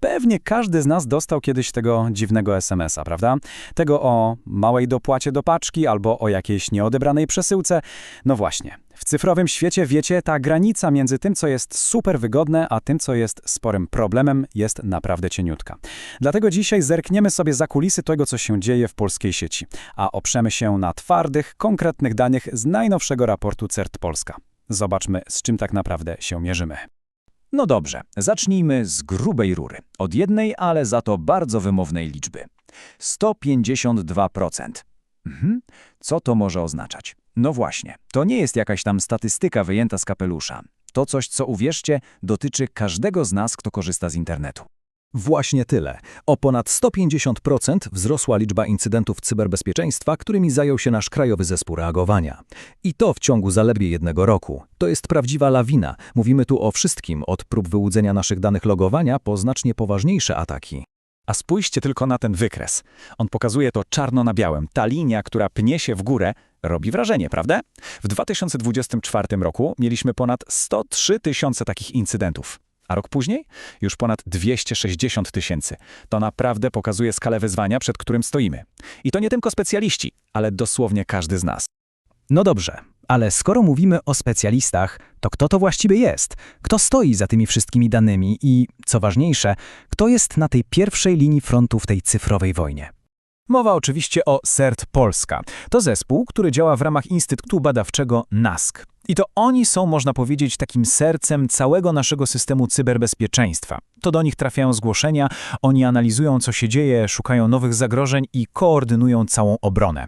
Pewnie każdy z nas dostał kiedyś tego dziwnego SMS-a, prawda? Tego o małej dopłacie do paczki albo o jakiejś nieodebranej przesyłce. No właśnie, w cyfrowym świecie, wiecie, ta granica między tym, co jest super wygodne, a tym, co jest sporym problemem, jest naprawdę cieniutka. Dlatego dzisiaj zerkniemy sobie za kulisy tego, co się dzieje w polskiej sieci, a oprzemy się na twardych, konkretnych danych z najnowszego raportu CERT Polska. Zobaczmy, z czym tak naprawdę się mierzymy. No dobrze, zacznijmy z grubej rury. Od jednej, ale za to bardzo wymownej liczby. 152%. Mhm. Co to może oznaczać? No właśnie, to nie jest jakaś tam statystyka wyjęta z kapelusza. To coś, co uwierzcie, dotyczy każdego z nas, kto korzysta z internetu. Właśnie tyle. O ponad 150% wzrosła liczba incydentów cyberbezpieczeństwa, którymi zajął się nasz Krajowy Zespół Reagowania. I to w ciągu zaledwie jednego roku. To jest prawdziwa lawina. Mówimy tu o wszystkim, od prób wyłudzenia naszych danych logowania po znacznie poważniejsze ataki. A spójrzcie tylko na ten wykres. On pokazuje to czarno na białym. Ta linia, która pnie się w górę, robi wrażenie, prawda? W 2024 roku mieliśmy ponad 103 tysiące takich incydentów. A rok później? Już ponad 260 tysięcy. To naprawdę pokazuje skalę wyzwania, przed którym stoimy. I to nie tylko specjaliści, ale dosłownie każdy z nas. No dobrze, ale skoro mówimy o specjalistach, to kto to właściwie jest? Kto stoi za tymi wszystkimi danymi i, co ważniejsze, kto jest na tej pierwszej linii frontu w tej cyfrowej wojnie? Mowa oczywiście o CERT Polska. To zespół, który działa w ramach Instytutu Badawczego NASK. I to oni są, można powiedzieć, takim sercem całego naszego systemu cyberbezpieczeństwa. To do nich trafiają zgłoszenia, oni analizują, co się dzieje, szukają nowych zagrożeń i koordynują całą obronę.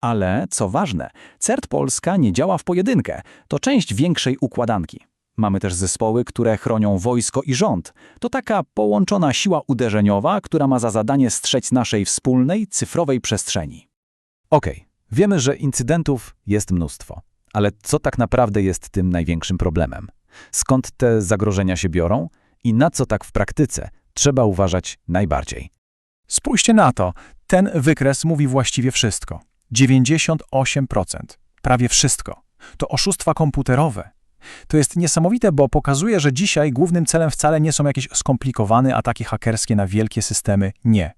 Ale, co ważne, CERT Polska nie działa w pojedynkę. To część większej układanki. Mamy też zespoły, które chronią wojsko i rząd. To taka połączona siła uderzeniowa, która ma za zadanie strzec naszej wspólnej, cyfrowej przestrzeni. Okej, wiemy, że incydentów jest mnóstwo. Ale co tak naprawdę jest tym największym problemem? Skąd te zagrożenia się biorą i na co tak w praktyce trzeba uważać najbardziej? Spójrzcie na to. Ten wykres mówi właściwie wszystko. 98%. Prawie wszystko. To oszustwa komputerowe. To jest niesamowite, bo pokazuje, że dzisiaj głównym celem wcale nie są jakieś skomplikowane ataki hakerskie na wielkie systemy. Nie.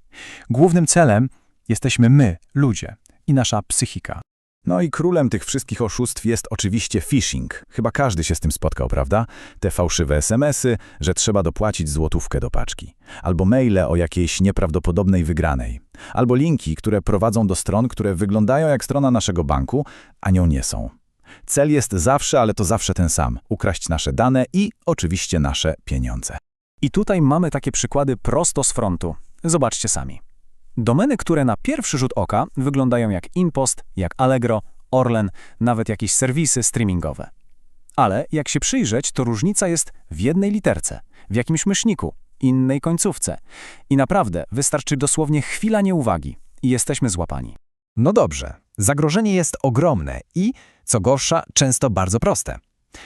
Głównym celem jesteśmy my, ludzie i nasza psychika. No i królem tych wszystkich oszustw jest oczywiście phishing. Chyba każdy się z tym spotkał, prawda? Te fałszywe SMS-y, że trzeba dopłacić złotówkę do paczki. Albo maile o jakiejś nieprawdopodobnej wygranej. Albo linki, które prowadzą do stron, które wyglądają jak strona naszego banku, a nią nie są. Cel jest zawsze, ale to zawsze ten sam. Ukraść nasze dane i oczywiście nasze pieniądze. I tutaj mamy takie przykłady prosto z frontu. Zobaczcie sami. Domeny, które na pierwszy rzut oka wyglądają jak Impost, jak Allegro, Orlen, nawet jakieś serwisy streamingowe. Ale jak się przyjrzeć, to różnica jest w jednej literce, w jakimś myszniku, innej końcówce. I naprawdę wystarczy dosłownie chwila nieuwagi i jesteśmy złapani. No dobrze, zagrożenie jest ogromne i, co gorsza, często bardzo proste.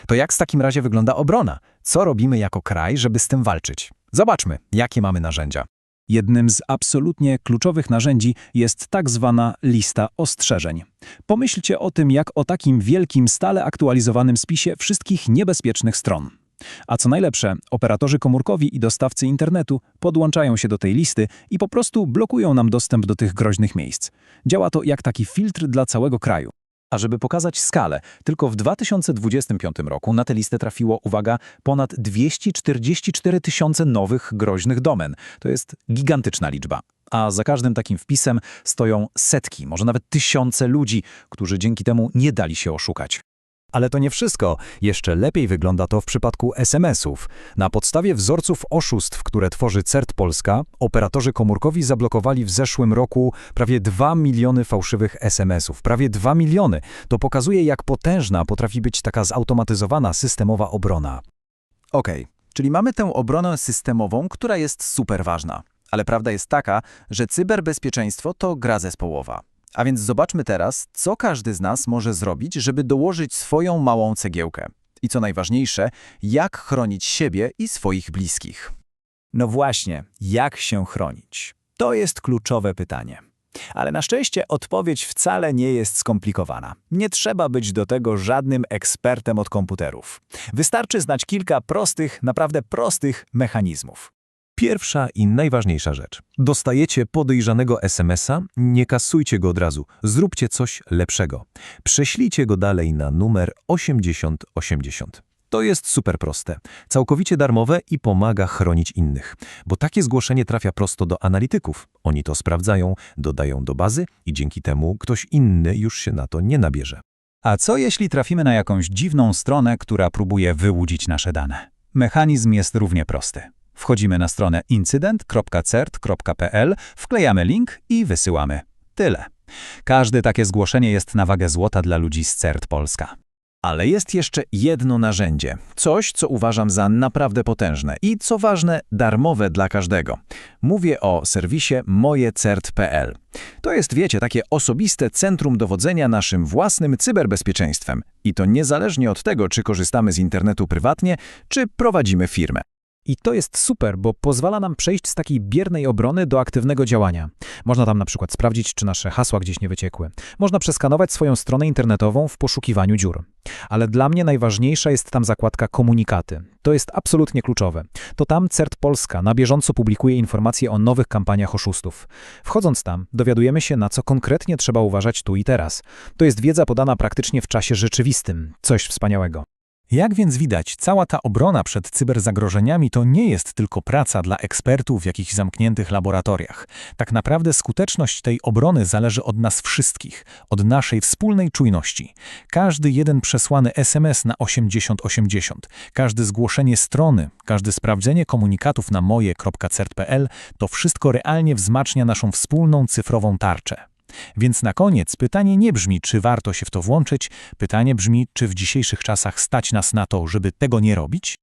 To jak w takim razie wygląda obrona? Co robimy jako kraj, żeby z tym walczyć? Zobaczmy, jakie mamy narzędzia. Jednym z absolutnie kluczowych narzędzi jest tak zwana lista ostrzeżeń. Pomyślcie o tym jak o takim wielkim, stale aktualizowanym spisie wszystkich niebezpiecznych stron. A co najlepsze, operatorzy komórkowi i dostawcy internetu podłączają się do tej listy i po prostu blokują nam dostęp do tych groźnych miejsc. Działa to jak taki filtr dla całego kraju. A żeby pokazać skalę, tylko w 2025 roku na tę listę trafiło, uwaga, ponad 244 tysiące nowych groźnych domen. To jest gigantyczna liczba. A za każdym takim wpisem stoją setki, może nawet tysiące ludzi, którzy dzięki temu nie dali się oszukać. Ale to nie wszystko. Jeszcze lepiej wygląda to w przypadku SMS-ów. Na podstawie wzorców oszustw, które tworzy CERT Polska, operatorzy komórkowi zablokowali w zeszłym roku prawie 2 miliony fałszywych SMS-ów. Prawie 2 miliony. To pokazuje, jak potężna potrafi być taka zautomatyzowana systemowa obrona. Okej, czyli mamy tę obronę systemową, która jest super ważna. Ale prawda jest taka, że cyberbezpieczeństwo to gra zespołowa. A więc zobaczmy teraz, co każdy z nas może zrobić, żeby dołożyć swoją małą cegiełkę. I co najważniejsze, jak chronić siebie i swoich bliskich. No właśnie, jak się chronić? To jest kluczowe pytanie. Ale na szczęście odpowiedź wcale nie jest skomplikowana. Nie trzeba być do tego żadnym ekspertem od komputerów. Wystarczy znać kilka prostych, naprawdę prostych mechanizmów. Pierwsza i najważniejsza rzecz. Dostajecie podejrzanego SMS-a, nie kasujcie go od razu, zróbcie coś lepszego. Prześlijcie go dalej na numer 8080. To jest super proste, całkowicie darmowe i pomaga chronić innych, bo takie zgłoszenie trafia prosto do analityków. Oni to sprawdzają, dodają do bazy i dzięki temu ktoś inny już się na to nie nabierze. A co jeśli trafimy na jakąś dziwną stronę, która próbuje wyłudzić nasze dane? Mechanizm jest równie prosty. Wchodzimy na stronę incydent.cert.pl, wklejamy link i wysyłamy. Tyle. Każde takie zgłoszenie jest na wagę złota dla ludzi z CERT Polska. Ale jest jeszcze jedno narzędzie, coś, co uważam za naprawdę potężne i, co ważne, darmowe dla każdego. Mówię o serwisie mojecert.pl. To jest, wiecie, takie osobiste centrum dowodzenia naszym własnym cyberbezpieczeństwem. I to niezależnie od tego, czy korzystamy z internetu prywatnie, czy prowadzimy firmę. I to jest super, bo pozwala nam przejść z takiej biernej obrony do aktywnego działania. Można tam na przykład sprawdzić, czy nasze hasła gdzieś nie wyciekły. Można przeskanować swoją stronę internetową w poszukiwaniu dziur. Ale dla mnie najważniejsza jest tam zakładka komunikaty. To jest absolutnie kluczowe. To tam CERT Polska na bieżąco publikuje informacje o nowych kampaniach oszustów. Wchodząc tam, dowiadujemy się, na co konkretnie trzeba uważać tu i teraz. To jest wiedza podana praktycznie w czasie rzeczywistym. Coś wspaniałego. Jak więc widać, cała ta obrona przed cyberzagrożeniami to nie jest tylko praca dla ekspertów w jakichś zamkniętych laboratoriach. Tak naprawdę skuteczność tej obrony zależy od nas wszystkich, od naszej wspólnej czujności. Każdy jeden przesłany SMS na 8080, każde zgłoszenie strony, każde sprawdzenie komunikatów na moje.cert.pl to wszystko realnie wzmacnia naszą wspólną cyfrową tarczę. Więc na koniec pytanie nie brzmi, czy warto się w to włączyć, pytanie brzmi, czy w dzisiejszych czasach stać nas na to, żeby tego nie robić?